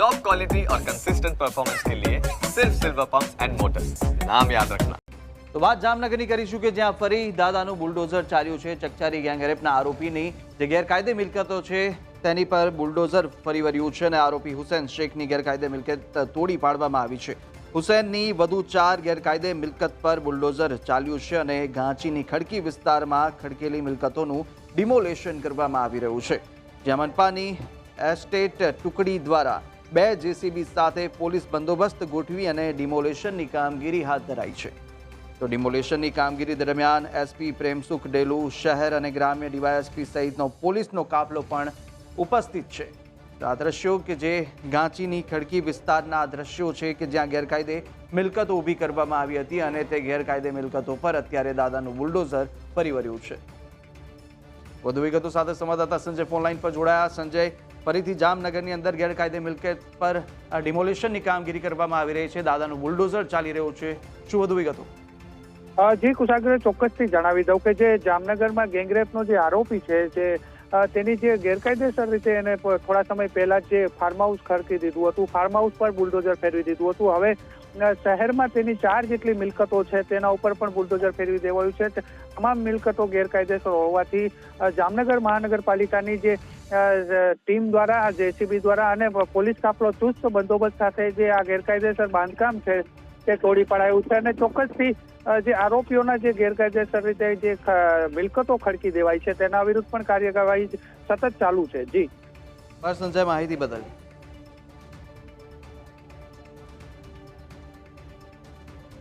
Top quality और consistent performance के लिए सिर्फ सिल्वर पंप एंड मोटर्स नाम याद रखना તો વાત જામનગરની કરીશું કે જ્યાં ફરી દાદાનું બુલડોઝર ચાલ્યું છે ચકચારી ગેંગરેપના આરોપીની જે ગેરકાયદે મિલકતો છે તેની પર બુલડોઝર ફરી વર્યું છે અને આરોપી હુસેન શેખની ગેરકાયદે મિલકત તોડી પાડવામાં આવી છે હુસેનની વધુ ચાર ગેરકાયદે મિલકત પર બુલડોઝર ચાલ્યું છે અને ઘાંચીની ખડકી વિસ્તારમાં ખડકેલી મિલકતોનું ડિમોલેશન કરવામાં આવી રહ્યું છે જ્યાં મનપાની એસ્ટેટ ટુકડી દ્વારા બે જેસીબી સાથે પોલીસ બંદોબસ્ત ગોઠવી અને ડિમોલેશનની કામગીરી હાથ ધરાઈ છે. તો ડિમોલેશનની કામગીરી દરમિયાન એસપી પ્રેમસુખ ડેલુ, શહેર અને ગ્રામ્ય ડીવાયએસપી સહિતનો પોલીસનો કાફલો પણ ઉપસ્થિત છે. તો આ દ્રશ્યો કે જે ગાંચીની ખડકી વિસ્તારના દ્રશ્યો છે કે જ્યાં ગેરકાયદે મિલકતો ઊભી કરવામાં આવી હતી અને તે ગેરકાયદે મિલકતો પર અત્યારે દાદાનું બુલડોઝર ફરી વર્યું છે. વધુ વિગતો સાથે સંવાદદાતા સંજય ફોનલાઈન પર જોડાયા. સંજય ફરીથી જામનગરની અંદર ગેરકાયદે મિલકત પર ડિમોલિશનની કામગીરી કરવામાં આવી રહી છે. દાદાનું બુલડોઝર ચાલી રહ્યું છે. શું વધુ વિગતો? જી કુશાગ્ર ચોક્કસથી જણાવી દઉં કે જે જામનગરમાં ગેંગરેપનો જે આરોપી છે, જે તેની જે ગેરકાયદેસર રીતે એને થોડા સમય પહેલા જે ફાર્મ હાઉસ ખડકી દીધું હતું ફાર્મ હાઉસ પર બુલડોઝર ફેરવી દીધું હતું. હવે શહેરમાં તેની ચાર જેટલી મિલકતો છે, તેના ઉપર પણ બુલડોઝર ફેરવી દેવાયું છે. તમામ મિલકતો ગેરકાયદેસર હોવાથી જામનગર મહાનગરપાલિકાની જે ટીમ દ્વારા, જેસીબી દ્વારા અને પોલીસ કાફલો ચુસ્ત બંદોબસ્ત સાથે જે આ ગેરકાયદેસર બાંધકામ છે, તે તોડી પડાયું છે અને ચોક્કસથી જે આરોપીઓના જે ગેરકાયદેસર રીતે જે મિલકતો ખડકી દેવાય છે, તેના વિરુદ્ધ પણ કાર્યવાહી સતત ચાલુ છે. જી. બસ સંજય માહિતી બદલ